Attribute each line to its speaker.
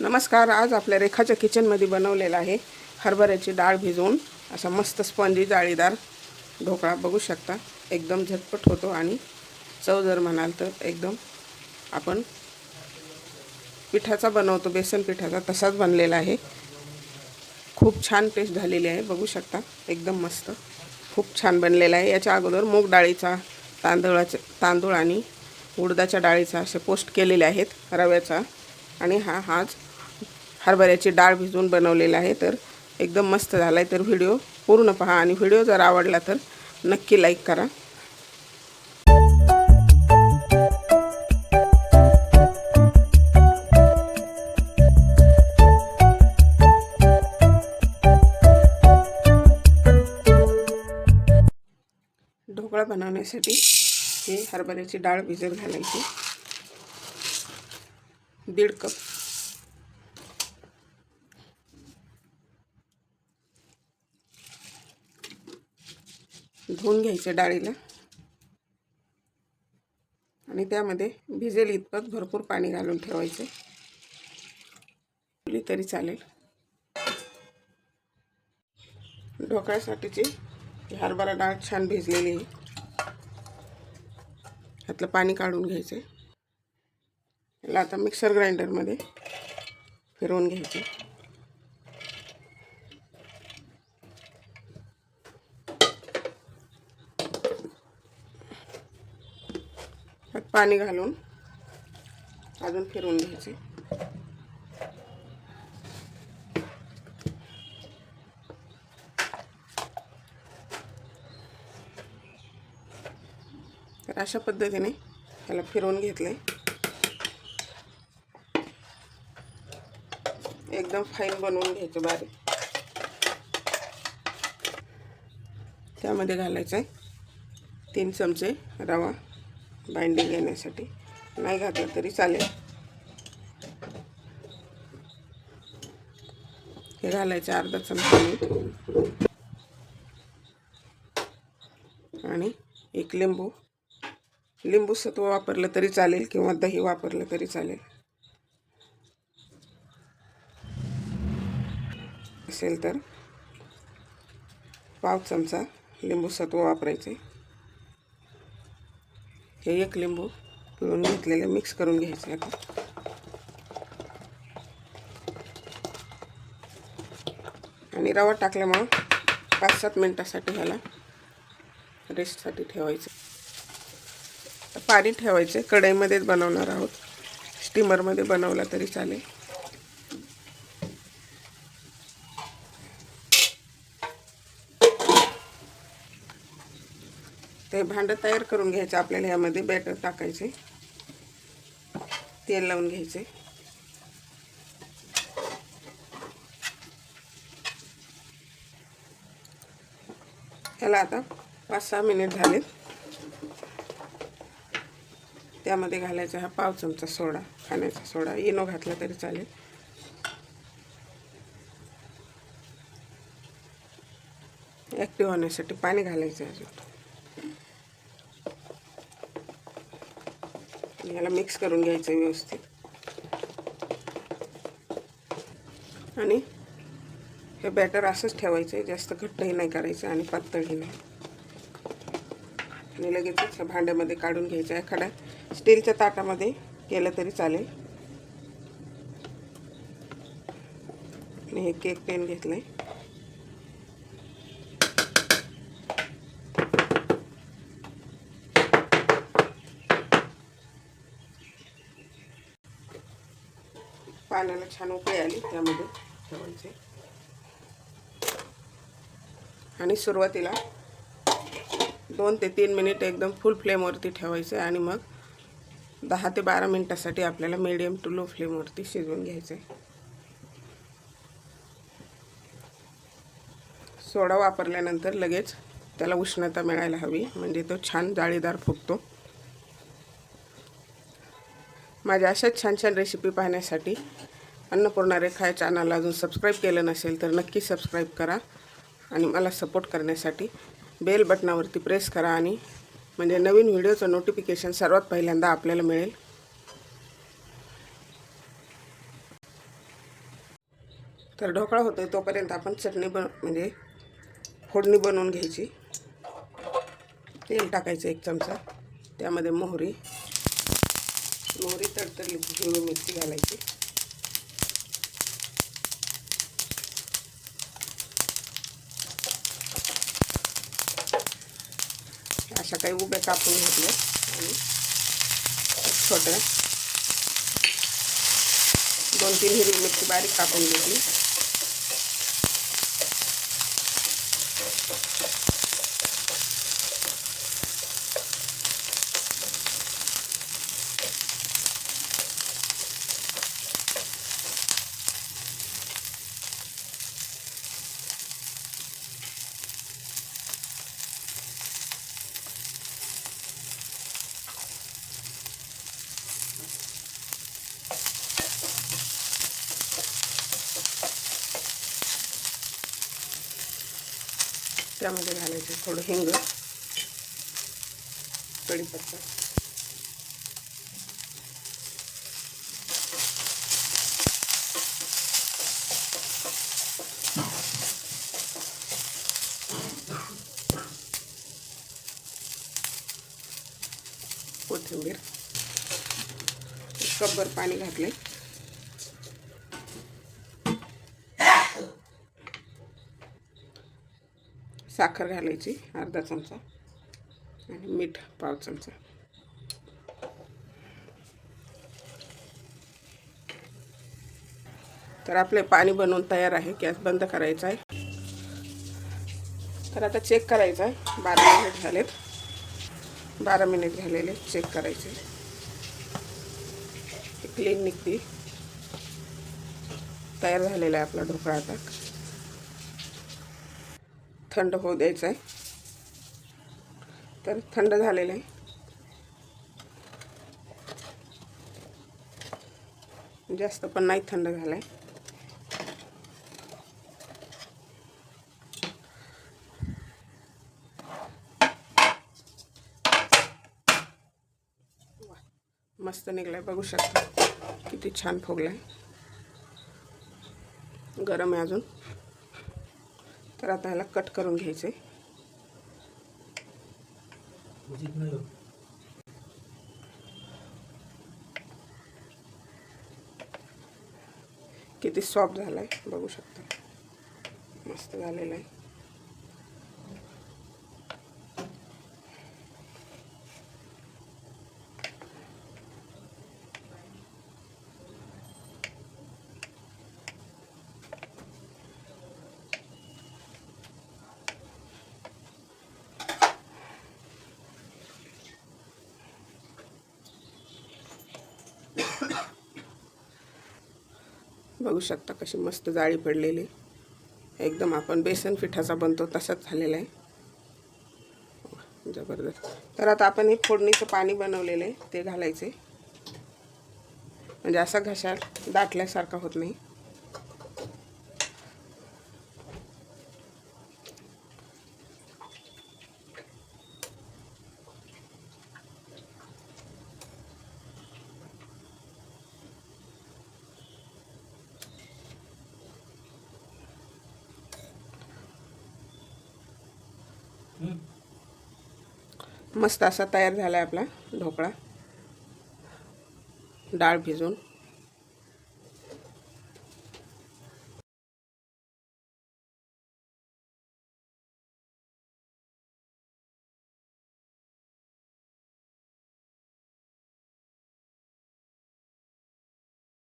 Speaker 1: नमस्कार आज आपल्या रेखाच्या किचनमध्ये बनवलेला आहे हरभऱ्याची डाळ भिजवून असा मस्त स्पंजी जाळीदार ढोकळा. बघू शकता एकदम झटपट होतो आणि चव जर म्हणाल तर एकदम आपण पिठाचा बनवतो बेसन पिठाचा तसाच बनलेला आहे. खूप छान टेस्ट झालेली आहे बघू शकता एकदम मस्त खूप छान बनलेला आहे. याच्या अगोदर मूग डाळीचा तांदळाचा तांदूळ आणि उडदाच्या डाळीचा असे पोस्ट केलेले आहेत रव्याचा आणि हा हाच हरभऱ्याची डाळ भिजवून बनवलेलं आहे तर एकदम मस्त झाला आहे तर व्हिडिओ पूर्ण पहा आणि व्हिडिओ जर आवडला तर नक्की लाईक करा. ढोकळा बनवण्यासाठी हे हरभऱ्याची डाळ भिजत घालायची. दीड कप धुवून घ्यायचे डाळीला. आणि त्यामध्ये भिजेल इतपत भरपूर पाणी घालून ठेवायचे. तरी चालेल. ढोकळ्यासाठीची हरभरा डाळ छान भिजलेली आहे. ह्यातलं पाणी काढून घ्यायचं. याला आता मिक्सर ग्राइंडरमध्ये फिरवून घ्यायचे. पाणी घालून अजून फिरवून घ्यायचे. तर अशा पद्धतीने त्याला फिरवून घेतले. एकदम फाईन बनवून घ्यायचं बारीक. त्यामध्ये घालायचं आहे तीन चमचे रवा. बाइंडिंग येण्यासाठी. नाही घातलं तरी चालेल. हे घालायचं अर्धा चमचा मीठ. आणि एक लिंबू. लिंबू सत्व वापरलं तरी चालेल किंवा दही वापरलं तरी चालेल. असेल तर पाव चमचा लिंबू सत्व वापरायचे. हे एक लिंबू पिळून घेतलेले मिक्स करून घ्यायचे आपण आणि रवा टाकल्यामुळं पाच सात मिनटासाठी ह्याला रेस्टसाठी ठेवायचं. पाणी ठेवायचं कढईमध्येच बनवणार आहोत. स्टीमरमध्ये बनवला तरी चालेल. ते भांडं तयार करून घ्यायचं आपल्याला यामध्ये बॅटर टाकायचे. तेल लावून घ्यायचे. ह्याला आता पाच सहा मिनिट झालेत. त्यामध्ये घालायचा हा पाव चमचा सोडा खाण्याचा सोडा. इनो घातला तरी चालेल. ॲक्टिव्ह होण्यासाठी पाणी घालायचं अजून. याला मिक्स करून घ्यायचं व्यवस्थित. आणि हे बॅटर असंच ठेवायचं आहे जास्त घट्टही नाही करायचं आणि पातळही नाही. आणि लगेचच भांड्यामध्ये काढून घ्यायचं. आहे एखाद्या स्टीलच्या ताटामध्ये केलं तरी चालेल. आणि हे केक पेन घेतलं आहे पाण्याला छान उकळी आली त्यामध्ये ठेवायचे. आणि सुरुवातीला दोन ते तीन मिनिट एकदम फुल फ्लेमवरती ठेवायचे आणि मग दहा ते बारा मिनटासाठी आपल्याला मीडियम टू लो फ्लेमवरती शिजवून घ्यायचं. आहे सोडा वापरल्यानंतर लगेच त्याला उष्णता मिळायला हवी म्हणजे तो छान जाळीदार फुगतो. माझ्या अशाच छान छान रेसिपी पाहण्यासाठी अन्नपूर्णा रेखा या चॅनलला अजून सबस्क्राईब केलं नसेल तर नक्की सबस्क्राईब करा आणि मला सपोर्ट करण्यासाठी बेल बटनावरती प्रेस करा आणि म्हणजे नवीन व्हिडिओचं नोटिफिकेशन सर्वात पहिल्यांदा आपल्याला मिळेल. तर ढोकळा होतोय तोपर्यंत आपण चटणी बन म्हणजे फोडणी बनवून घ्यायची. तेल टाकायचं एक चमचा त्यामध्ये मोहरी मोहरी तडतडली हिरवी मिरची घालायची. अशा काही उभ्या कापून घेतल्या आणि छोट्या दोन तीन हिरवी मिरची बारीक कापून घेतली. त्यामध्ये घालायचं थोडं हिंग कढीपत्ता. कोथिंबीर. कब्बर कपभर पाणी घातले साखर घालायची अर्धा चमचा आणि मीठ पाव चमचा. तर आपले पाणी बनवून तयार आहे गॅस बंद करायचा आहे. तर आता चेक करायचं आहे बारा मिनिट झालेत. बारा मिनिट झालेले चेक करायचे. क्लीन निघते तयार झालेला आहे आपला ढोकळा आता. थंड होऊ द्यायचं आहे तर थंड झालेलं आहे. जास्त पण नाही थंड झालं आहे मस्त निघलाय बघू शकता. किती छान फुगलाय. गरम आहे अजून. तर आता ह्याला कट करून घ्यायचे. किती सॉफ्ट झालाय बघू शकता. मस्त झालेला आहे. बघू शकता कशी मस्त जाळी पडलेली. एकदम आपण बेसन पिठाचा बनतो तसाच झालेला आहे. जबरदस्त. तर आता आपण हे फोडणीचं पाणी बनवलेलं आहे ते घालायचे म्हणजे असा घशाल दाटल्यासारखा होत नाही. मस्त असा तयार झाला आहे आपला ढोकळा. डाळ भिजवून